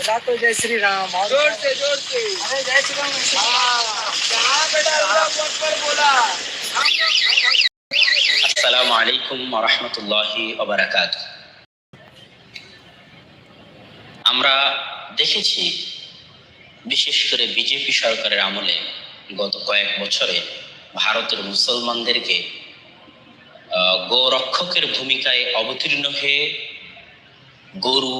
बोला तो जय श्री राम और जोर से जोर से अरे जय श्री राम ऐसे ही। हाँ, कहाँ बेटा अल्लाह अकबर बोला हम लोग আসসালামু আলাইকুম রহমতুল্লাহি ওবরাকাত আমরা দেখেছি বিশেষ করে বিজেপি সরকারের আমলে গত কয়েক বছরে ভারতের মুসলমানদেরকে আহ, গোরক্ষকের ভূমিকায় অবতীর্ণ হয়ে গরু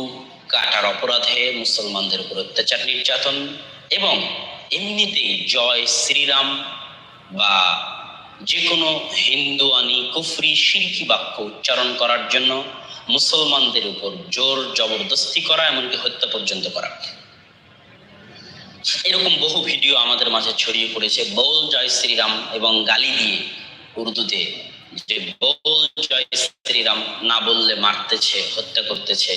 কাটার অপরাধে মুসলমানদের উপর অত্যাচার, নির্যাতন এবং এমনিতেই জয়, শ্রীরাম বা যে কোনো হিন্দু আনি কুফরি শিরকি বাক্য উচ্চারণ করার জন্য মুসলমানদের উপর জোর জবরদস্তি করা, এমনকি হত্যা পর্যন্ত করা। এরকম বহু ভিডিও আমাদের মাঝে ছড়িয়ে পড়েছে। বল জয় শ্রীরাম এবং গালি দিয়ে উর্দুতে যে বল জয় শ্রীরাম না বললে মারতেছে, হত্যা করতেছে।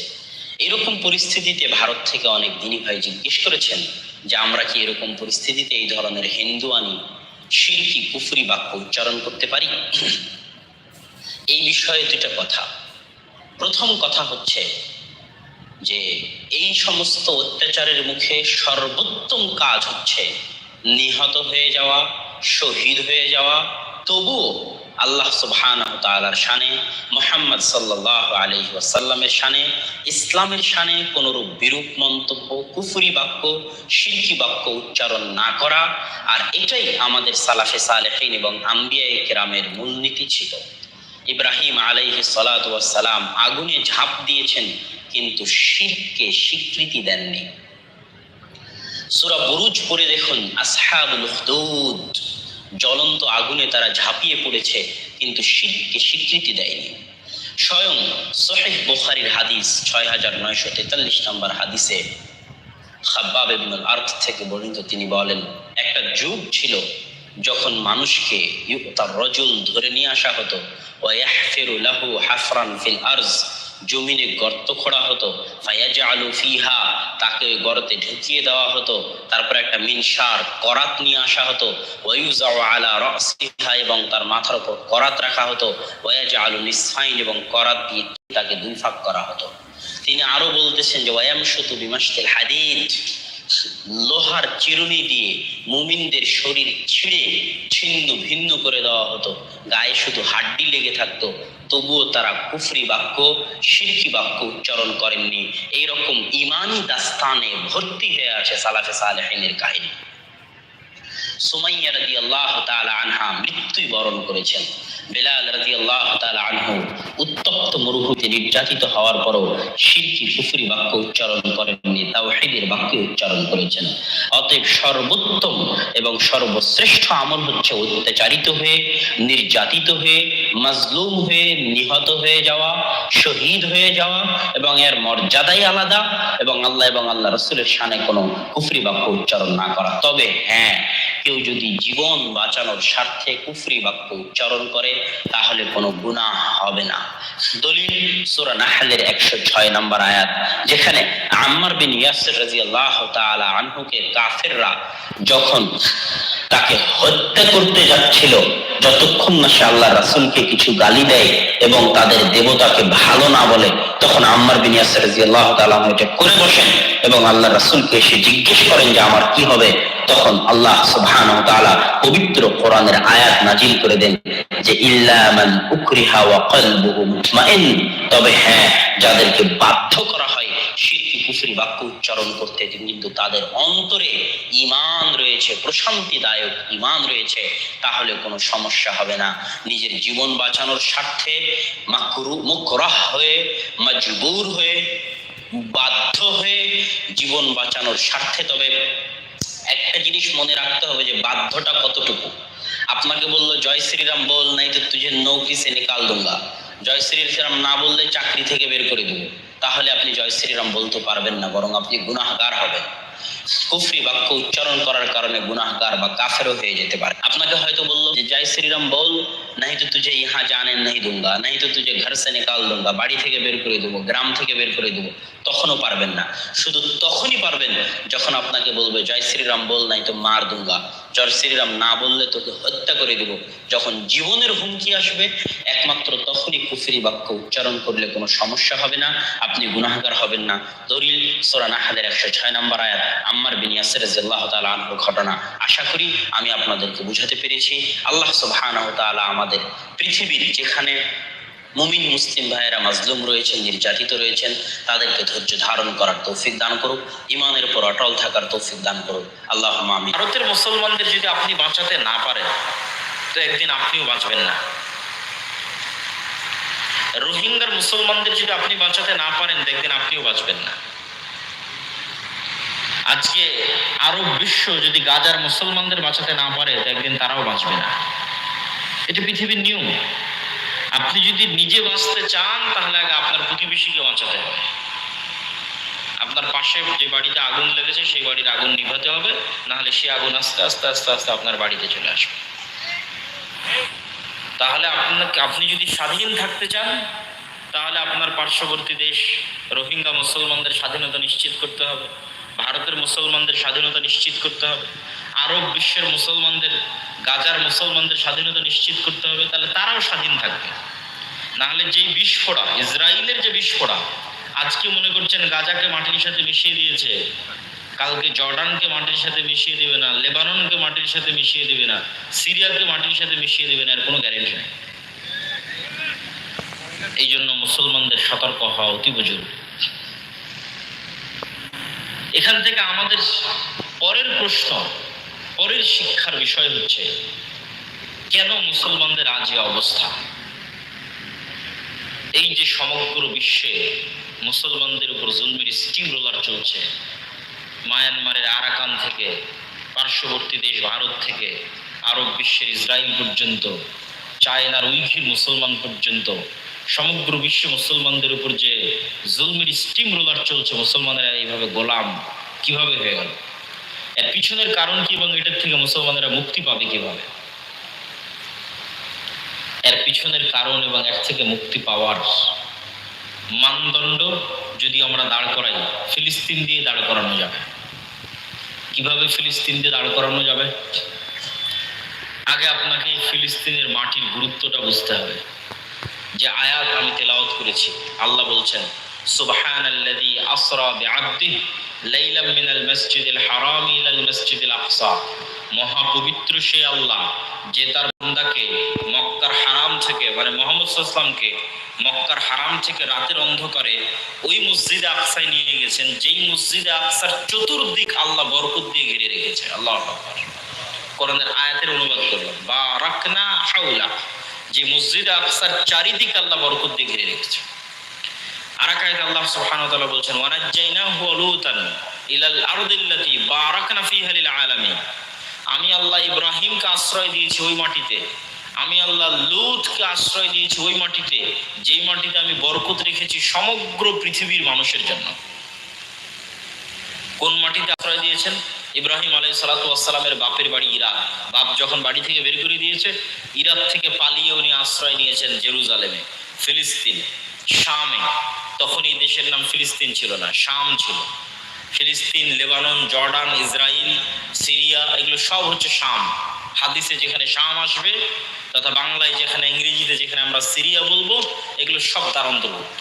এরকম পরিস্থিতিতে ভারত থেকে অনেক দিনী ভাই জিজ্ঞেস করেছেন যে আমরা কি এরকম পরিস্থিতিতে এই ধরনের হিন্দু আনি শিরকি কুফরি বাক্য উচ্চারণ করতে পারি? এই বিষয়ে দুটা কথা। প্রথম কথা হচ্ছে যে এই সমস্ত অত্যাচারের মুখে সর্বোত্তম কাজ হচ্ছে নিহত হয়ে যাওয়া, শহীদ হয়ে যাওয়া। তবুও আল্লাহ সুবহানাহু তাআলার শানে, মোহাম্মদ সাল্লাল্লাহু আলাইহি ওয়াসাল্লামের শানে, ইসলামের শানে কোনরূপ বিরূপ মন্তব্য, কুফুরি বাক্য শিরকি বাক্য উচ্চারণ না করা, আর এটাই আমাদের সালাফে সালেহিন এবং আম্বিয়া কেরামের মূলনীতি ছিল। ইব্রাহিম আলাইহি সালাম আগুনে ঝাঁপ দিয়েছেন, কিন্তু শিরকে স্বীকৃতি দেননি। সূরা বুরুজ পড়ে দেখুন, আসহাবুল উখদুদ। জ্বলন্ত আগুনে তারা ঝাঁপিয়ে পড়েছে, কিন্তু শিরকে স্বীকৃতি দেয়নি। স্বয়ং সহিহ বুখারীর হাদিস ছয় হাজার নয়শো তেতাল্লিশ নম্বর হাদিসে খাব্বাব ইবনুল আর্থ থেকে বর্ণিত, তিনি বলেন, একটা যুগ ছিল যখন মানুষকে তার রজুল ধরে নিয়ে আসা হতো লাহু হাফরান ফিল আরজ জমিনে গর্ত খোঁড়া হতো। ফায়াজা আলু ফিহা, তাকে ওই গর্তে ঢুকিয়ে দেওয়া হতো। তারপর একটা মিনসার করাত নিয়ে আসা হতো। আলা রসিহা এবং তার মাথার উপর করাত রাখা হতো। ওয়াজা আলু নিসফাইন এবং করাত দিয়ে তাকে দুই ভাগ করা হতো। তিনি আরও বলতেছেন যে ওয়াম শুতু বিমাস্তিল হাদিদ, লোহার চিরুনি দিয়ে মুমিনদের শরীর ছিঁড়ে ছিন্ন ভিন্ন করে দেওয়া হতো। গায়ে শুধু হাড্ডি লেগে থাকতো। তবুও তারা কুফরি বাক্য শিরকি বাক্য উচ্চারণ করেননি। এইরকম ইমানি দাস্তানে ভর্তি হয়ে আছে সালাফে সালেহিনের কাহিনী। সুমাইয়া রাদিয়াল্লাহু আল্লাহ আনহা মৃত্যুই বরণ করেছেন। বেলাল রাদি আল্লাহ উত্তপ্ত মরুভূমিতে নির্যাতিত হওয়ার পরও বাক্য উচ্চারণ করেননি উচ্চারণ করেছেন। অতএব সর্বোত্তম এবং সর্বশ্রেষ্ঠ আমল হচ্ছে অত্যাচারিত হয়ে, নির্যাতিত হয়ে, মাজলুম হয়ে, নিহত হয়ে যাওয়া, শহীদ হয়ে যাওয়া এবং এর মর্যাদাই আলাদা এবং আল্লাহ এবং আল্লাহ রসুলের সানে কোনো কুফরি বাক্য উচ্চারণ না করা। তবে হ্যাঁ কেউ যদি জীবন বাঁচানোর স্বার্থে কুফরি বাক্য উচ্চারণ করে, তাহলে কোনো গুনাহ হবে না। দলিল সূরা নাহলের 106 নম্বর আয়াত, যেখানে আম্মার বিন ইয়াসির রাদিয়াল্লাহু তাআলা আনহুকে কাফেররা যখন তাকে হত্যা করতে যাচ্ছিল, যতক্ষণ না সে আল্লাহ রাসুলকে কিছু গালি দেয় এবং তাদের দেবতাকে ভালো না বলে, তখন আম্মার বিন ইয়াসির রাদিয়াল্লাহু তাআলা আনহু এটা করে বসেন এবং আল্লাহ রাসুলকে এসে জিজ্ঞেস করেন যে, আমার কি হবে? তখন আল্লাহ তাআলা পবিত্র কোরআনের আয়াত নাজিল করে দেন যে, ইল্লা উকরিহা ওয়া কলবুহু মুতমাইন। তবে হ্যাঁ যাদেরকে বাধ্য করা হয় শিরকি কুফরি বাক্য উচ্চারণ করতে, কিন্তু তাদের অন্তরে ঈমান রয়েছে, প্রশান্তিদায়ক ঈমান রয়েছে, তাহলে কোনো সমস্যা হবে না। নিজের জীবন বাঁচানোর স্বার্থে মাকরু, মুকরাহ হয়ে, মজবুর হয়ে, বাধ্য হয়ে জীবন বাঁচানোর স্বার্থে তবে একটা জিনিস মনে রাখতে হবে যে বাধ্যটা কতটুকু? আপনাকে বলল, জয় শ্রীরাম বল নাই তো তুঝে নৌকি সে নিকাল দুঙ্গা। জয় শ্রীরাম না বললে চাকরি থেকে বের করে দেবো। তাহলে আপনি জয় শ্রীরাম বলতে পারবেন না, বরং আপনি গুনাহগার হবেন। কুফরি বাক্য উচ্চারণ করার কারণে গুনাহগার বা কাফেরও হয়ে যেতে পারে। আপনাকে হয়তো বলল যে জয় শ্রীরাম বল নাই তো তুই ইহা জানেন নাই দুঙ্গা নাই তো তুই ঘর সে নিকাল দুঙ্গা বাড়ি থেকে বের করে দেবো, গ্রাম থেকে বের করে দেবো, তখনও পারবেন না। শুধু তখনই পারবেন যখন আপনাকে বলবে, জয় শ্রীরাম, বল নাই তো মার দুঙ্গা। জয় শ্রীরাম, না বললে তোকে হত্যা করে দেবো। যখন জীবনের হুমকি আসবে, একমাত্র তখনই কুফরি বাক্য উচ্চারণ করলে কোনো সমস্যা হবে না, আপনি গুনাহগার হবেন না। দলিল সোরা নাহাদের একশো ছয় নম্বর আয়াত, আম্মার বিন ইয়াসের আল্লাহ তালা ঘটনা। আশা করি আমি আপনাদেরকে বুঝাতে পেরেছি। আল্লাহ সুবহানাহু তালা আমার পৃথিবীর যেখানে মুমিন, মুসলিম ভাইয়েরা মাজলুম রয়েছেন, নির্যাতিত রয়েছেন, তাদেরকে ধৈর্য ধারণ করার তৌফিক দান করুক, ইমানের উপর অটল থাকার তৌফিক দান করুক। আল্লাহ আমি ভারতের মুসলমানদের যদি আপনি বাঁচাতে না পারেন, তো একদিন আপনিও বাঁচবেন না। রোহিঙ্গার মুসলমানদের যদি আপনি বাঁচাতে না পারেন দেখবেন আপনিও বাঁচবেন না। আজকে আরব বিশ্ব যদি গাজার মুসলমানদের বাঁচাতে না পারে, তো একদিন তারাও বাঁচবে না। এটা পৃথিবীর নিয়ম। আপনি যদি নিজে বাঁচতে চান, তাহলে আগে আপনার প্রতিবেশীকে বাঁচাতে হবে। আপনার পাশে যে বাড়িতে আগুন লেগেছে, সেই বাড়ির আগুন নিভাতে হবে। নাহলে সে আগুন আস্তে আস্তে আস্তে আস্তে আপনার বাড়িতে চলে আসবে। তাহলে আপনাকে, আপনি যদি স্বাধীন থাকতে চান, তাহলে আপনার পার্শ্ববর্তী দেশ রোহিঙ্গা মুসলমানদের স্বাধীনতা নিশ্চিত করতে হবে। ভারতের মুসলমানদের স্বাধীনতা নিশ্চিত করতে হবে। আরব বিশ্বের মুসলমানদের, গাজার মুসলমানদের স্বাধীনতা নিশ্চিত করতে হবে, তাহলে তারাও স্বাধীন থাকবে। নাহলে যেই বিস্ফোরা ইসরায়েলের যে বিস্ফোরা আজকে মনে করছেন গাজাকে মাটির সাথে মিশিয়ে দিয়েছে। কালকে জর্ডানকে মাটির সাথে মিশিয়ে দেবে না, লেবাননকে মাটির সাথে মিশিয়ে দেবে না, সিরিয়াকে মাটির সাথে মিশিয়ে দেবে না, এর কোনো গ্যারেন্টি নেই। এই জন্য মুসলমানদের সতর্ক হওয়া অতীব জরুরি। এখান থেকে আমাদের পরের প্রশ্ন পরের শিক্ষার বিষয় হচ্ছে, কেন মুসলমানদের আজ অবস্থা? এই যে সমগ্র বিশ্বে মুসলমানদের উপর জুলমির স্টিম রোলার চলছে, মায়ানমারের আরাকান থেকে, পার্শ্ববর্তী দেশ ভারত থেকে, আরব বিশ্বের ইসরায়েল পর্যন্ত, চায়নার উইঘির মুসলমান পর্যন্ত, সমগ্র বিশ্বে মুসলমানদের উপর যে জুলমির স্টিম রোলার চলছে, মুসলমানেরা এইভাবে গোলাম কীভাবে হয়ে গেল? এর পিছনের কারণ কি এবং এটার থেকে মুসলমানেরা মুক্তি পাবে কীভাবে? এর পিছনের কারণ এবং এর থেকে মুক্তি পাওয়ার মানদণ্ড যদি আমরা দাঁড় করাই, ফিলিস্তিন দিয়ে দাঁড় করানো যাবে। কীভাবে ফিলিস্তিন দিয়ে দাঁড় করানো যাবে? আগে আপনাকে ফিলিস্তিনের মাটির গুরুত্বটা বুঝতে হবে। যে আয়াত আমি তেলাওয়াত করেছি, আল্লাহ বলছেন সুবহানাল্লাযী আসরা বিআবদিহি লাইলাম মিনাল মাসজিদিল হারাম ইলাল মাসজিদিল আকসা। মহাপবিত্র সে আল্লাহ, যে তার বান্দাকে মক্কার হারাম থেকে মানে মোহাম্মদ সাল্লামকে মক্কার হারাম থেকে রাতের অন্ধকারে ওই মসজিদে আকসায় নিয়ে গেছেন, যেই মসজিদে আকসার চতুর্দিক আল্লাহ বরকত দিয়ে ঘিরে রেখেছে। আল্লাহ কোরআনের আয়াতের অনুবাদ করলাম বা রাখনা হাউলা যে মসজিদে আকসার চারিদিক আল্লাহ বরকত দিয়ে ঘিরে রেখেছে। আল্লাহ সুবহানাহু ওয়া তাআলা ওয়ানাজ্জাইনাহু ওয়া লূতান ইলাল আরদিল্লাতি বারাকনা ফিহা লিল আলামিন। আমি আল্লাহ ইব্রাহিমকে আশ্রয় দিয়েছি ওই মাটিতে। আমি আল্লাহ লূতকে আশ্রয় দিয়েছি ওই মাটিতে, যেই মাটিতে আমি বরকত রেখেছি সমগ্র পৃথিবীর মানুষের জন্য। কোন মাটিতে আশ্রয় দিয়েছেন? ইব্রাহিম আলাই সালাতামের বাপের বাড়ি ইরাক। বাপ যখন বাড়ি থেকে বের করে দিয়েছে, ইরাক থেকে পালিয়ে উনি আশ্রয় নিয়েছেন জেরুজালেমে, ফিলিস্তিন, শামে। তখন এই দেশের নাম ফিলিস্তিন ছিল না, শাম ছিল। ফিলিস্তিন, লেবানন, জর্ডান ইসরায়েল সিরিয়া, এগুলো সব হচ্ছে শাম। হাদিসে যেখানে শাম আসবে, তথা বাংলায় যেখানে, ইংরেজিতে যেখানে আমরা সিরিয়া বলব, এগুলো সব তার অন্তর্ভুক্ত।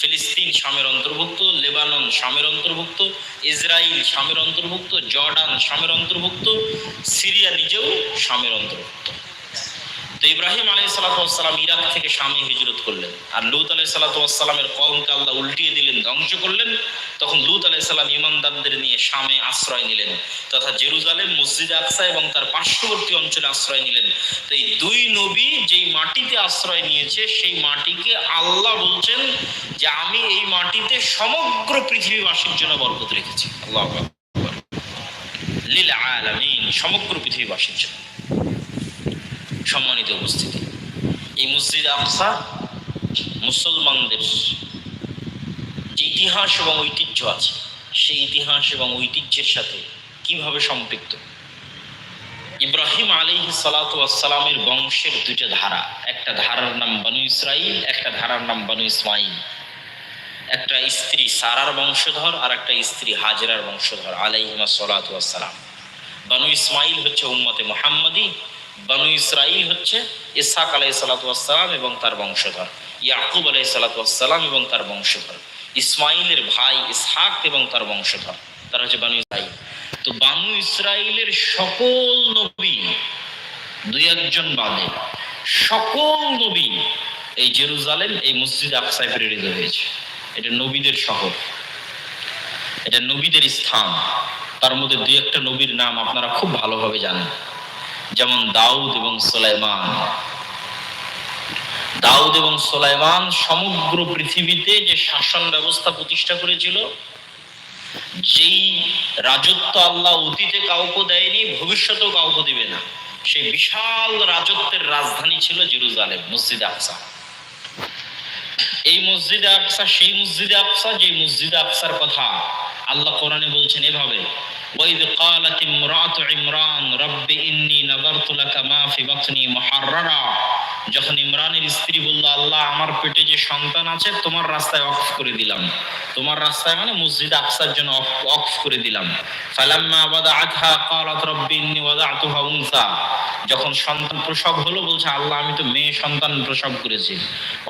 ফিলিস্তিন শামের অন্তর্ভুক্ত, লেবানন শামের অন্তর্ভুক্ত ইসরায়েল শামের অন্তর্ভুক্ত, জর্ডান শামের অন্তর্ভুক্ত, সিরিয়া নিজেও শামের অন্তর্ভুক্ত। তো ইব্রাহিম আলাই সালাতাম ইরাক থেকে স্বামী হিজরত করলেন। আর লুত আলাই সালাতামের কমকে আল্লাহ উল্টিয়ে দিলেন, ধ্বংস করলেন। তখন লুত আলাই সাল্লাম ইমানদারদের নিয়ে শামে আশ্রয় নিলেন, তথা জেরুজালেম, মসজিদ আকসা এবং তার পার্শ্ববর্তী অঞ্চলে আশ্রয় নিলেন। তো এই দুই নবী যেই মাটিতে আশ্রয় নিয়েছে, সেই মাটিকে আল্লাহ বলছেন যে, আমি এই মাটিতে সমগ্র পৃথিবীবাসীর জন্য বরকত রেখেছি। আল্লাহ। লিল আলামিন, সমগ্র পৃথিবীবাসীর জন্য। সম্মানিত উপস্থিতি। এই মসজিদ আকসা মুসলমানদের যে ইতিহাস এবং ঐতিহ্য আছে, সেই ইতিহাস এবং ঐতিহ্যের সাথে কীভাবে সম্পৃক্ত? ইব্রাহিম আলী সালাতামের বংশের দুইটা ধারা। একটা ধারার নাম বানু ইসরাইল একটা ধারার নাম বানু ইসমাইল একটা স্ত্রী সারার বংশধর আর একটা স্ত্রী হাজরার বংশধর আলাইহিমা সালাতাম বানু ইসমাইল হচ্ছে উম্মতে মোহাম্মদী বানু ইসরাইল হচ্ছে ইসাক আলাই সালাতাম এবং তার বংশধর, ইয়াকুব আলাই সালাতাম এবং তার বংশধর ইসমাইলের ভাই ইসহাক এবং তার বংশধর, তারা হচ্ছে বানু ইসরাইল তো বানু ইসরাইলের সকল নবী, দুই একজন বাদে, সকল নবী এই জেরুজালেম, এই মসজিদ আকসায় প্রেরিত হয়েছে। এটা নবীদের শহর, এটা নবীদের স্থান। তার মধ্যে দুই একটা নবীর নাম আপনারা খুব ভালোভাবে জানেন। যেমন দাউদ এবং সোলাইমান। দাউদ এবং সোলাইমান সমগ্র পৃথিবীতে যে শাসন ব্যবস্থা প্রতিষ্ঠা করেছিল, যেই রাজত্ব আল্লাহ অতীতে কাউকে দেয়নি, ভবিষ্যতেও কাউকে দিবে না। সেই বিশাল রাজত্বের রাজধানী ছিল জেরুজালেম, মসজিদ আকসা। এই মসজিদে আকসা সেই মসজিদে আকসা যে মসজিদে আকসার কথা আল্লাহ কোরআনে বলছেন এভাবে ওয়াইদ قالت امرأة عمران رب إني نظرت لك ما في بطني محررا যখন ইমরানের স্ত্রী বলল, আল্লাহ, আমার পেটে যে সন্তান আছে, তোমার রাস্তায় অফ করে দিলাম। তোমার রাস্তায় মানে মসজিদ আকসার জন্য অফ করে দিলাম। ফালাম্মা ওয়াদাআতহা, ক্বালাত রাব্বি ইন্নী ওয়াদাআতুহা উনসা। যখন সন্তান প্রসব হলো, বলছে, আল্লাহ, আমি তো মেয়ে সন্তান প্রসব করেছি।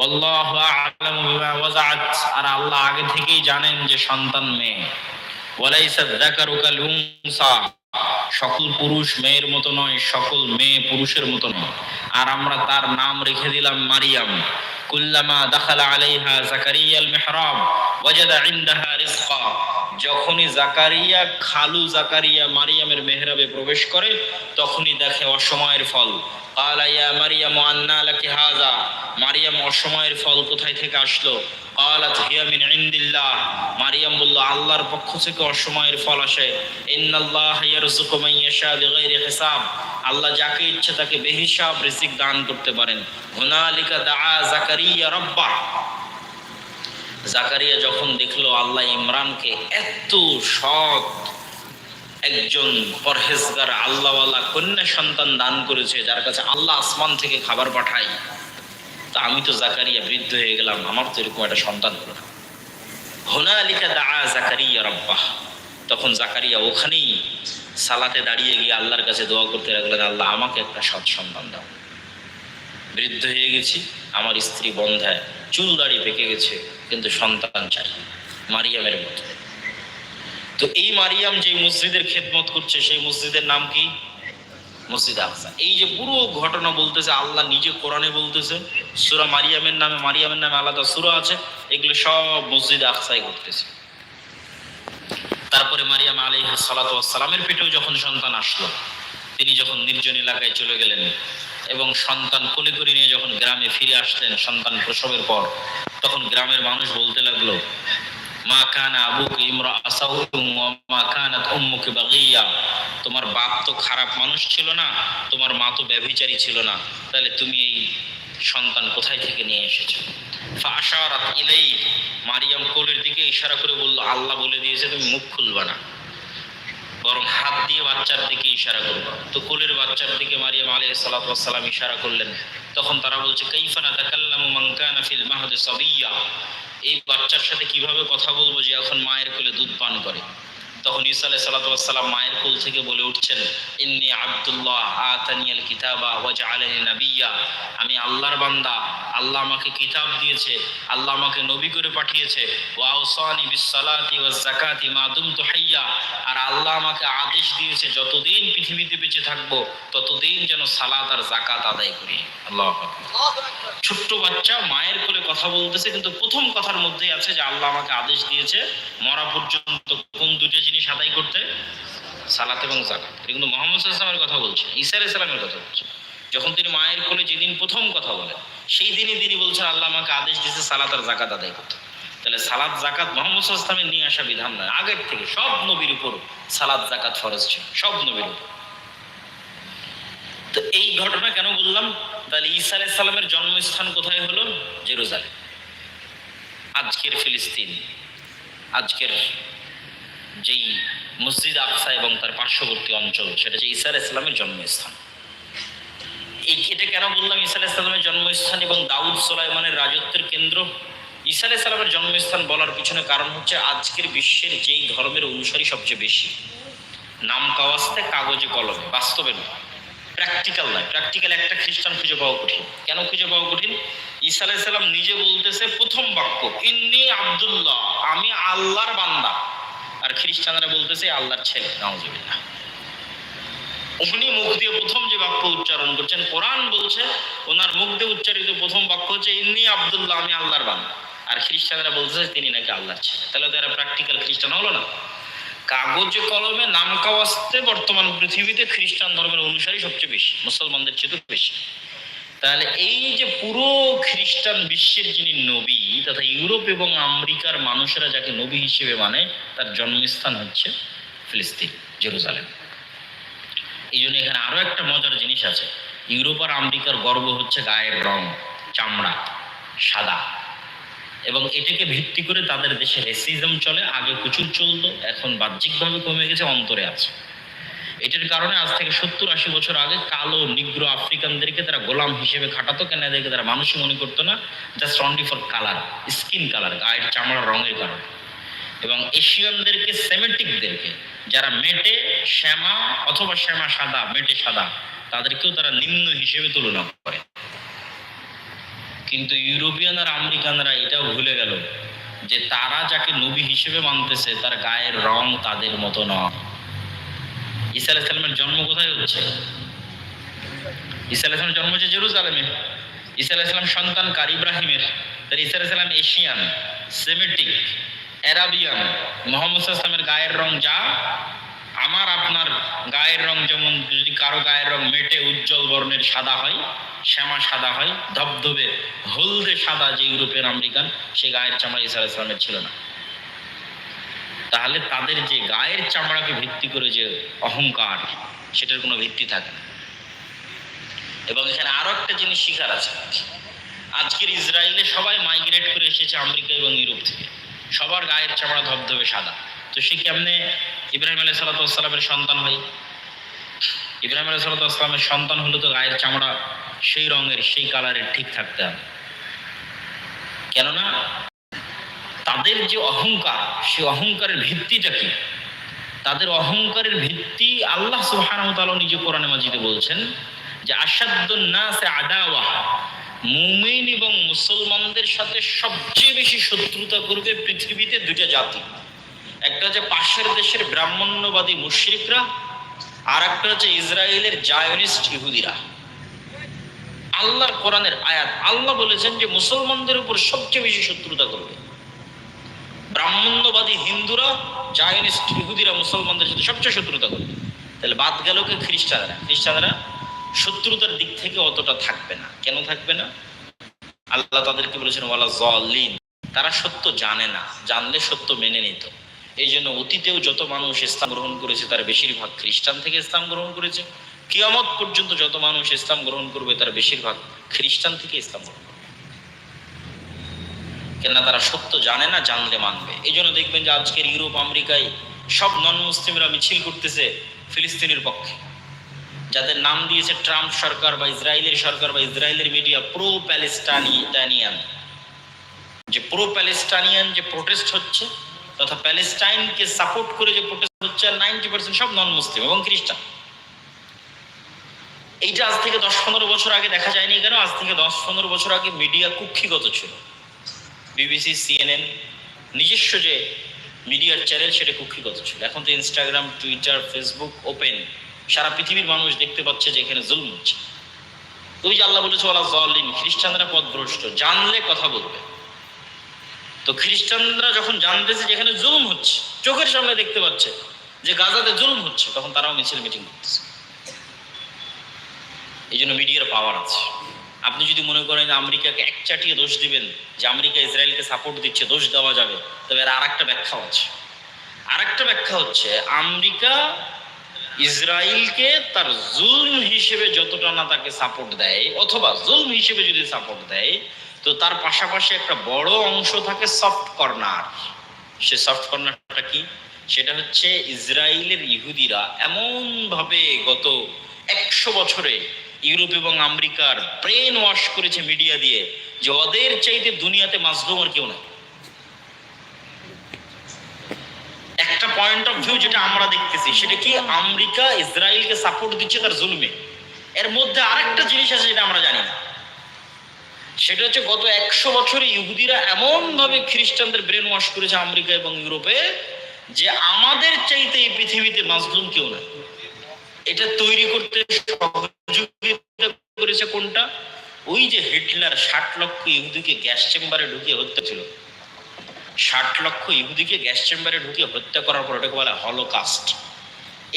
আল্লাহু আ'লামু বিমা ওয়াজাআত। আর আল্লাহ আগে থেকেই জানেন যে সন্তান মেয়ে। ওয়ালাইসা যাকারু কাল উনসা। সকল পুরুষ মেয়ের মতো নয়, সকল মেয়ে পুরুষের মতো নয়। আর আমরা তার নাম রেখে দিলাম মারিয়াম। কুল্লামা দাখালা আলাইহা জাকারিয়া আল মিহরাব, ওয়াজাদা ইনদাহা রিজকা। যখনই জাকারিয়া, খালু জাকারিয়া মারিয়ামের মেহরাবে প্রবেশ করে, তখনই দেখে অসময়ের ফল। কালাইয়া মারিয়াম, আন্না লাকি হাজা। মারিয়াম অসময়ের ফল কোথায় থেকে আসলো? কালাত হিয়া মিন ইন্দিল্লাহ। মারিয়াম বলল, আল্লাহর পক্ষ থেকে অসময়ের ফল আসে। ইন্নাল্লাহ ইয়ারযুকু মান ইয়াশা বিগাইরি হিসাব। আল্লাহ যাকে ইচ্ছা তাকে বেহিসাব রিজিক দান করতে পারেন। হুনালিকা দাআ জাকারিয়া রাব্বাহ। জাকারিয়া যখন দেখল আল্লাহ ইমরানকে এত সৎ একজন পরহেজগার, আল্লাহওয়ালা কন্যা সন্তান দান করেছে, যার কাছে আল্লাহ আসমান থেকে খাবার পাঠায়, তা আমি তো জাকারিয়া বৃদ্ধ হয়ে গেলাম, আমার তো এরকম একটা সন্তান হলো না। হোনা আলিকা দা জাকারিয়া রব্বাহ। তখন জাকারিয়া ওখানেই সালাতে দাঁড়িয়ে গিয়ে আল্লাহর কাছে দোয়া করতে লাগলেন, আল্লাহ আমাকে একটা সৎ সন্তান দাও। বৃদ্ধ হয়ে গেছি। আমার স্ত্রী বন্ধায় চুল দাড়ি পেকে গেছে, কিন্তু সন্তান চাই মারিয়ামের মতো। তো এই মারিয়াম যে মসজিদের খেদমত করছে, সেই মসজিদের নাম কি? মসজিদ আকসা। এই যে পুরো ঘটনা বলতেছে, আল্লাহ নিজে কোরআনে বলতেছে, সুরা মারিয়ামের নামে মারিয়ামের নামে আলাদা সুরা আছে, এগুলো সব মসজিদ আকসাই ঘটতেছে। তারপরে মারিয়াম আলী সালাতামের পেটেও যখন সন্তান আসলো, তিনি যখন নির্জন এলাকায় চলে গেলেন এবং সন্তান কোলে করে নিয়ে যখন গ্রামে ফিরে আসলেন সন্তান প্রসবের পর, তখন গ্রামের মানুষ বলতে লাগল, মা কানা আবুকে ইমরা আসাউ মা কানাত উম্মুকে বাগিয়া। তোমার বাপ তো খারাপ মানুষ ছিল না, তোমার মা তো ব্যভিচারী ছিল না। তাহলে তুমি এই সন্তান কোথায় থেকে নিয়ে এসেছ? ফাশারাত ইলাই মারিয়াম কোলের দিকে ইশারা করে বলল, আল্লাহ বলে দিয়েছে তুমি মুখ খুলবা না। বরং হাত দিয়ে বাচ্চার দিকে ইশারা করব। তো কোলের বাচ্চার দিকে মারিয়াম আলী সালাতাম ইশারা করলেন। তখন তারা বলছে কৈফানা সাবিয়্যা এই বাচ্চার সাথে কীভাবে কথা বলব যে এখন মায়ের কোলে দুধ পান করে? তখন সালাতু সালাম মায়ের কোল থেকে বলে উঠছেন, ইন্নী আব্দুল্লাহ আতানিয়াল কিতাবা ওয়া জাআলানি নাবিয়্যা। আমি আল্লাহর বান্দা, আল্লাহ আমাকে কিতাব দিয়েছে, আল্লাহ আমাকে নবী করে পাঠিয়েছে। ওয়া আওসানি বিস সালাতি ওয়াজ যাকাতি মা দুমতু হাইয়া। আর আল্লাহ আমাকে আদেশ দিয়েছে, যতদিন পৃথিবীতে বেঁচে থাকব, ততদিন যেন সালাত আর জাকাত আদায় করি। আল্লাহ ছোট্ট বাচ্চা মায়ের কোলে কথা বলতেছে, কিন্তু প্রথম কথার মধ্যেই আছে যে আল্লাহ আমাকে আদেশ দিয়েছে, মরা পর্যন্ত কোন দুটো জিনিস আদায় করতে, সালাত এবং জাকাত এটা কিন্তু মোহাম্মদ ইসলামের কথা বলছে, ঈসা আলাইহিস সালামের কথা বলছে। যখন তিনি মায়ের কোলে যেদিন প্রথম কথা বলেন, সেই দিনই তিনি বলছেন, আল্লাহ আমাকে আদেশ দিয়েছে সালাত আর জাকাত আদায় করতে। তাহলে সালাদ জাকাত মোহাম্মদ ইসলামের নিয়ে আসা বিধান নয়। আগের থেকে সব নবীর উপর সালাদ জাকাত ফরজ ছিল, সব নবীর উপর। তো এই ঘটনা কেন বললাম? তাহলে ঈসা আলাইহিস জন্মস্থান কোথায় হলো? জেরুজালেম। আজকের ফিলিস্তিন, আজকের যেই মসজিদ আকসা এবং তার পার্শ্ববর্তী অঞ্চল, সেটা হচ্ছে ঈসা আলাইহিস সালামের জন্মস্থান। এটা কেন বললাম ঈসা আলাইহিস সালামের জন্মস্থান এবং দাউদ সোলাইমানের রাজত্বের কেন্দ্র? ঈসা আলাইহিস সালামের জন্মস্থান বলার পিছনে কারণ হচ্ছে আজকের বিশ্বের যেই ধর্মের অনুসারী সবচেয়ে বেশি। নাম কাওয়াস্তে কাগজে, কলমে, বাস্তবে নয়। প্র্যাকটিক্যাল নয়। প্র্যাকটিক্যাল একটা খ্রিস্টান খুঁজে পাওয়া কঠিন। কেন খুঁজে পাওয়া কঠিন? ঈসা আলাইহিস সালাম নিজে বলতেছে, প্রথম বাক্য, ইন্নি আব্দুল্লাহ, আমি আল্লাহর বান্দা। আর খ্রিস্টানরা বলতেছে আল্লাহর ছেলে, নাউজুবিল্লাহ। উনি মুখ দিয়ে প্রথম যে বাক্য উচ্চারণ করছেন, কোরআন বলছে, ওনার মুখ দিয়ে উচ্চারিত প্রথম বাক্য হচ্ছে, ইন্নি আব্দুল্লাহ, আমি আল্লাহর বান্দা। আর খ্রিস্টানরা বলতেছে, তিনি নাকি আল্লাহর ছেলে। তাহলে তো এরা প্র্যাকটিক্যাল খ্রিস্টান হলো না। কাগজে, কলমে, নাম কাওয়াস্তে বর্তমান পৃথিবীতে খ্রিস্টান ধর্মের অনুসারী সবচেয়ে বেশি, মুসলমানদের চেয়ে বেশি। তাহলে এই যে পুরো খ্রিস্টান বিশ্বের যিনি নবী, তথা ইউরোপ এবং আমেরিকার মানুষেরা যাকে নবী হিসেবে মানে তার জন্মস্থান হচ্ছে ফিলিস্তিন, জেরুজালেম। এই জন্য এখানে আরও একটা মজার জিনিস আছে। ইউরোপ আর আমেরিকার গর্ব হচ্ছে গায়ের রং, চামড়া, সাদা। এবং এটাকে ভিত্তি করে তাদের দেশে রেসিজম চলে, আগে প্রচুর চলতো, এখন বাহ্যিকভাবে কমে গেছে, অন্তরে আছে। এটার কারণে আজ থেকে সত্তর আশি বছর আগে কালো, নিগ্র আফ্রিকানদেরকে তারা গোলাম হিসেবে খাটাতো, কেন এদেরকে তারা মানুষই মনে করতো না? Just only for colour skin colour গায়ের চামড়ার রঙের কারণে। এবং এশিয়ানদেরকে সেমেটিকদেরকে যারা মেটে, শ্যামা অথবা শ্যামা সাদা, মেটে সাদা, তাদেরকেও তারা নিম্ন হিসেবে তুলনা করে। কিন্তু ইউরোপিয়ান আর আমেরিকানরা এটাও ভুলে গেল যে তারা যাকে নবী হিসেবে মানতেছে, তার গায়ের রং তাদের মতো নয়। ঈসা আলাইসালামের জন্ম কোথায় হচ্ছে? ঈসা আলাইসালামের জন্ম হচ্ছে জেরুজালেমে। ঈসা আলাইসালাম সন্তান কার? ইব্রাহিমের। তার ঈসা আলাইসালাম এশিয়ান, সেমেটিক, অ্যারাবিয়ান, মোহাম্মদ সাল্লামের গায়ের রং যা, আমার আপনার গায়ের রং যেমন, যদি কারও গায়ের রং মেটে, উজ্জ্বল বর্ণের সাদা হয়, শ্যামা সাদা হয়, ধবধবে, হলদে সাদা যে ইউরোপিয়ান, আমেরিকান, সে গায়ের চামড়া ঈসা আলাইসালামের ছিল না। তাহলে তাদের যে গায়ের চামড়াকে ভিত্তি করে যে অহংকার, সেটার কোনো ভিত্তি থাকে এবং এখানে আরও একটা জিনিস শিখার আছে। আজকের ইসরায়েলে সবাই মাইগ্রেট করে এসেছে আমেরিকা এবং ইউরোপ থেকে। সবার গায়ের চামড়া ধবধবে সাদা। তো সে কেমনে? ইব্রাহিম আলাই সালাতামের সন্তান হয়। ইব্রাহিম আলাই সালাতামের সন্তান হলে তো গায়ের চামড়া সেই রঙের, সেই কালারের ঠিক থাকতে হবে। কেননা তাদের যে অহংকার, সে অহংকারের ভিত্তিটা কি? তাদের অহংকারের ভিত্তি আল্লাহ সুবহানাহু নিজে কোরআনে মাজিদে বলছেন যে আসাদুন্নাসে আদাওয়া। মুমিন এবং মুসলমানদের সাথে সবচেয়ে বেশি শত্রুতা করবে পৃথিবীতে দুটা জাতি। একটা হচ্ছে পাশের দেশের ব্রাহ্মণ্যবাদী মুশরিকরা আর একটা হচ্ছে ইসরায়েলের জায়নিস্ট ইহুদিরা। আল্লাহর কোরআনের আয়াত, আল্লাহ বলেছেন যে, মুসলমানদের উপর সবচেয়ে বেশি শত্রুতা করবে। ব্রাহ্মণ্যবাদী হিন্দুরা জায়নিস্ট ইহুদিরা, মুসলমানদের সাথে সবচেয়ে শত্রুতা করবে তাহলে বাদ গেল কি খ্রিস্টানরা? খ্রিস্টানরা শত্রুতার দিক থেকে অতটা থাকবে না। কেন থাকবে না? আল্লাহ তাদেরকে বলেছেন, ওয়ালা জলিন তারা সত্য জানে না। জানলে সত্য মেনে নিত। এই জন্য অতীতেও যত মানুষ ইসলাম গ্রহণ করেছে, তার বেশিরভাগ খ্রিস্টান থেকে ইসলাম গ্রহণ করেছে। কিয়ামত পর্যন্ত যত মানুষ ইসলাম গ্রহণ করবে, তার বেশিরভাগ খ্রিস্টান থেকে ইসলাম গ্রহণ কেননা তারা সত্য জানে না, জানলে মানবে। এই জন্য দেখবেন যে আজকের ইউরোপ, আমেরিকায় সব নন মুসলিমরা মিছিল করতেছে ফিলিস্তিনের পক্ষে। যাদের নাম দিয়েছে ট্রাম্প সরকার বা ইসরায়েলের সরকার বা ইসরায়েলের মিডিয়া প্রো প্যালেস্টানিয়ান যে প্রো প্যালেস্টানিয়ান যে প্রোটেস্ট হচ্ছে, তথা প্যালেস্টাইনকে সাপোর্ট করে যে প্রোটেস্ট হচ্ছে নাইনটি পার্সেন্ট সব নন মুসলিম এবং খ্রিস্টান। এইটা আজ থেকে দশ পনেরো বছর আগে দেখা যায়নি কেন? আজ থেকে দশ পনেরো বছর আগে মিডিয়া কুক্ষিগত ছিল। বিবিসি সিএনএন নিজস্ব যে মিডিয়ার চ্যানেল সেটা কুক্ষিগত ছিল। এখন তো ইনস্টাগ্রাম টুইটার ফেসবুক ওপেন সারা পৃথিবীর মানুষ দেখতে পাচ্ছে যে এখানে জুলম হচ্ছে। ওই যে আল্লাহ বলেছে ওলা জলিন খ্রিস্টানরা পথভ্রষ্ট, জানলে কথা বলবে। তো খ্রিস্টানরা যখন জানতেছে যে এখানে জুলম হচ্ছে, চোখের সামনে দেখতে পাচ্ছে যে গাজাতে জুলম হচ্ছে, তখন তারাও মিছিল মিটিং করতেছে। এই জন্য মিডিয়ার পাওয়ার আছে। আপনি যদি মনে করেন আমেরিকাকে এক চাটিয়ে দোষ দিবেন, যে আমেরিকা ইসরায়েলকে সাপোর্ট দিচ্ছে, দোষ দেওয়া যাবে, তবে এর আর একটা ব্যাখ্যা আছে আর একটা ব্যাখ্যা হচ্ছে, আমেরিকা ইসরায়েলকে তার জুলম হিসেবে যতটা না তাকে সাপোর্ট দেয়, অথবা জুলম হিসেবে যদি সাপোর্ট দেয়, তো তার পাশাপাশি একটা বড় অংশ থাকে সফট কর্নার সে সফট কর্নারটা কি? সেটা হচ্ছে ইসরায়েলের ইহুদিরা এমন ভাবে গত একশো বছরে ইউরোপ এবং আমেরিকার ব্রেন ওয়াশ করেছে মিডিয়া দিয়ে যে ওদের চাইতে দুনিয়াতে মাজলুম আর কেউ নাই। একটা পয়েন্ট অফ ভিউ যেটা আমরা দেখতেছি, সেটা কি আমেরিকা ইসরায়েলকে সাপোর্ট দিচ্ছে তার জুলমে? এর মধ্যে আরেকটা জিনিস আছে যেটা আমরা জানি না। সেটা হচ্ছে গত একশো বছরে ইহুদিরা এমন ভাবে খ্রিস্টানদের ব্রেন ওয়াশ করেছে আমেরিকা এবং ইউরোপে যে আমাদের চাইতে এই পৃথিবীতে মাজলুম কেউ নাই। এটা তৈরি করতে সহযোগিতা করেছে কোনটা? ওই যে হিটলার ষাট লক্ষ ইহুদিকে গ্যাস চেম্বারে ঢুকিয়ে হত্যা ছিল। ষাট লক্ষ ইহুদিকে গ্যাস চেম্বারে ঢুকিয়ে হত্যা করার পর ওটাকে বলে হলোকাস্ট।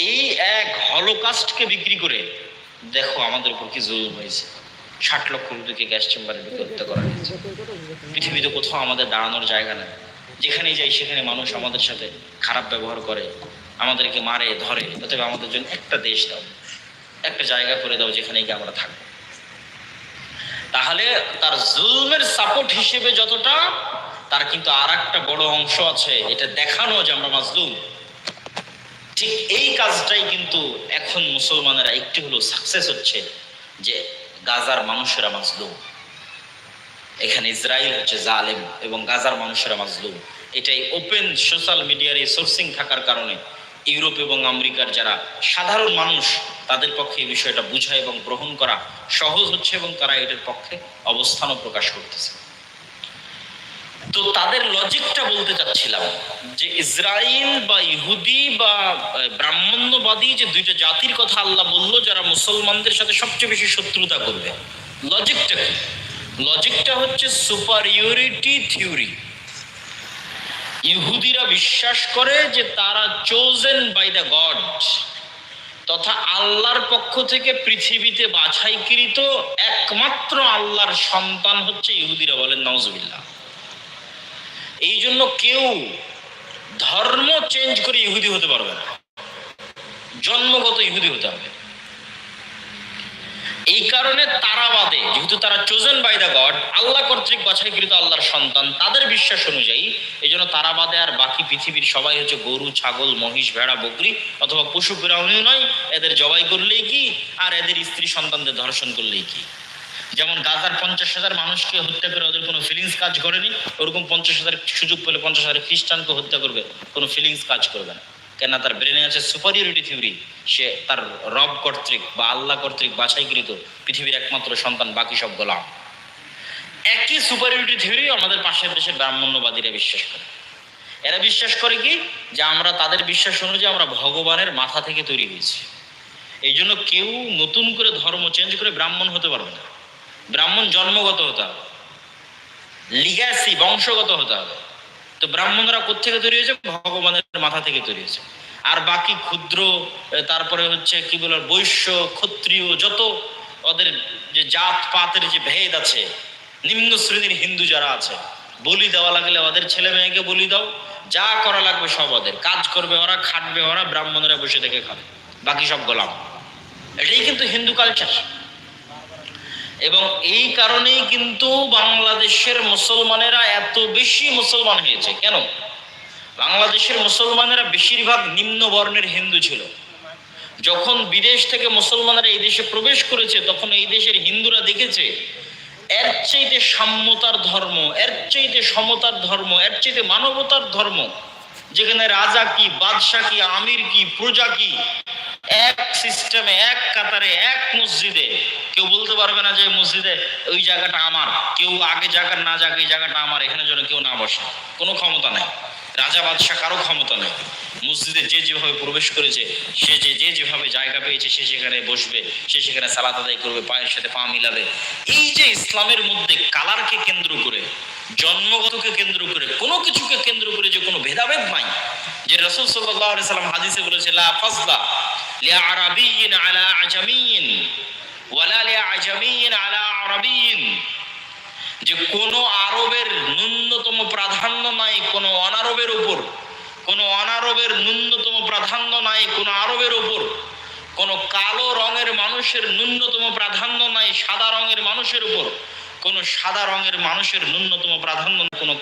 এই এক হলোকাস্টকে বিক্রি করে দেখো আমাদের উপর কি জুলুম হয়েছে। ষাট লক্ষ ইহুদিকে গ্যাস চেম্বারে ঢুকে হত্যা করা হয়েছে। পৃথিবীতে কোথাও আমাদের দাঁড়ানোর জায়গা নেই। যেখানে যাই সেখানে মানুষ আমাদের সাথে খারাপ ব্যবহার করে। আমাদেরকে মারে, ধরে। অতএব আমাদের জন্য একটা দেশ দাও, একটা জায়গা করে দাও যেখানে গিয়ে আমরা থাকব। তাহলে তার জুলমের সাপোর্ট হিসেবে যতটা, তার কিন্তু আর একটা বড় অংশ আছে। এটা দেখানো যে আমরা মাজলুম। ঠিক এই কাজটাই কিন্তু এখন মুসলমানেরা একটি হলো সাকসেস হচ্ছে যে গাজার মানুষেরা মাজলুম। এখানে ইসরায়েল হচ্ছে জালেম এবং গাজার মানুষেরা মাজলুম। এটাই ওপেন সোশ্যাল মিডিয়ার এই সোর্সিং থাকার কারণে। ইউরোপ এবং আমেরিকার যারা সাধারণ মানুষ, তাদের পক্ষে এই বিষয়টা বোঝা এবং গ্রহণ করা সহজ হচ্ছে এবং তারা এটার পক্ষে অবস্থানও প্রকাশ করতেছে। তো তাদের লজিকটা বলতে চাচ্ছিলাম যে ইসরায়েল বা ইহুদি বা ব্রাহ্মণ্যবাদী যে দুইটা জাতির কথা আল্লাহ বলল, যারা মুসলমানদের সাথে সবচেয়ে বেশি শত্রুতা করবে। লজিকটা কি? লজিকটা হচ্ছে সুপারিয়রিটি থিওরি। ইহুদিরা বিশ্বাস করে যে তারা চোজেন বাই দ্য গড তথা আল্লাহর পক্ষ থেকে পৃথিবীতে বাছাইকৃত একমাত্র আল্লাহর সন্তান হচ্ছে ইহুদিরা বলেন নওজবিল্লাহ এই জন্য কেউ ধর্ম চেঞ্জ করে ইহুদি হতে পারবে না। জন্মগত ইহুদি হতে হবে। এই কারণে তারাবাদে যেহেতু তারা chosen by the God Allah কর্তৃক বাছাইকৃত আল্লাহর সন্তান, তাদের বিশ্বাস অনুযায়ী এই জন্য তারাবাদে আর বাকি পৃথিবীর সবাই হচ্ছে গরু, ছাগল, মহিষ, ভেড়া, বকরি অথবা পশু প্রাণীও নয়, এদের জবাই করলেই কি? আর এদের স্ত্রী সন্তানদের ধর্ষণ করলেই কি? যেমন গাজার পঞ্চাশ হাজার মানুষকে হত্যা করে ওদের কোনো ফিলিংস কাজ করেনি, ওরকম পঞ্চাশ হাজার সুযোগ পেলে পঞ্চাশ হাজার খ্রিস্টানকে হত্যা করবে, কোনো ফিলিংস কাজ করবে না। কেন তার ব্রেনে আছে সুপারিয়রিটি থিওরি সে তার রব কর্তৃক বা আল্লাহ কর্তৃক বাছাইকৃত পৃথিবীর একমাত্র সন্তান, বাকি সব গোলাম। একই সুপারিয়রিটি থিওরি আমাদের পাশের দেশের ব্রাহ্মণ্যবাদীরা বিশ্বাস করে। এরা বিশ্বাস করে কি? যে আমরা তাদের বিশ্বাস অনুযায়ী আমরা ভগবানের মাথা থেকে তৈরি হয়েছি। এই জন্য কেউ নতুন করে ধর্ম চেঞ্জ করে ব্রাহ্মণ হতে পারবে না। ব্রাহ্মণ জন্মগত হতে হবে। লিগ্যাসি বংশগত হতে হবে। তো ব্রাহ্মণরা কোথেকে তৈরি হয়েছে? ভগবানের মাথা থেকে তৈরি হয়েছে। আর বাকি ক্ষুদ্র তারপরে হচ্ছে কি বলে, বৈশ্য, ক্ষত্রিয়, যত ওদের যে জাত পাতের যে ভেদ আছে, নিম্ন শ্রেণির হিন্দু যারা আছে, বলি দেওয়া লাগলে ওদের ছেলে মেয়েকে বলি দাও। যা করা লাগবে সব ওদের। কাজ করবে ওরা, খাটবে ওরা, ব্রাহ্মণরা বসে থেকে খাবে। বাকি সব গোলাম। এটাই কিন্তু হিন্দু কালচার এবং এই কারণেই কিন্তু বাংলাদেশের মুসলমানেরা এত বেশি মুসলমান হয়েছে। কেন? বাংলাদেশের মুসলমানেরা বেশিরভাগ নিম্ন বর্ণের হিন্দু ছিল। যখন বিদেশ থেকে মুসলমানেরা এই দেশে প্রবেশ করেছে, তখন এই দেশের হিন্দুরা দেখেছে, এর চাইতে সাম্যতার ধর্ম, এর চাইতে সমতার ধর্ম, এর চাইতে মানবতার ধর্ম, যেখানে রাজা কি, বাদশাহ কি, আমির কি, প্রজা কি এক সিস্টেমে, এক কাতারে, এক মসজিদে। কেউ বলতে পারবে না যে মসজিদে ওই জায়গাটা আমার। কেউ আগে জায়গা না যাক এই জায়গাটা আমার। এখানে যেন কেউ না বসে। কোনো ক্ষমতা নাই। রাজা, বাদশাহ কারও ক্ষমতা নেই। মসজিদে যে যেভাবে প্রবেশ করেছে, সে যে যে যেভাবে জায়গা পেয়েছে, সে সেখানে বসবে, সে সেখানে সালাত আদায় করবে, পায়ের সাথে পা মিলাবে। এই যে ইসলামের মধ্যে কালারকে কেন্দ্র করে, জন্মগতকে কেন্দ্র করে, কোনো কিছুকে কেন্দ্র করে যে কোনো ভেদাভেদ নাই যে রসুল সাল্লাম হাদিসে বলেছে, লা লিয়া আরাবিয়িন আলা আজামিয়িন ওয়ালা লিয়া আজামিয়িন আলা আরাবিয়িন যে কোনো আরবের ন্যূনতম প্রাধান্য নাই অনারবের উপর, কোনো অনারবের ন্যূনতম প্রাধান্য নাই, কোনো আরবের উপর, কোনো কালো রঙের মানুষের ন্যূনতম প্রাধান্য নাই, সাদা রঙের মানুষের উপর, কোনো সাদা রঙের মানুষের ন্যূনতম প্রাধান্য কোনো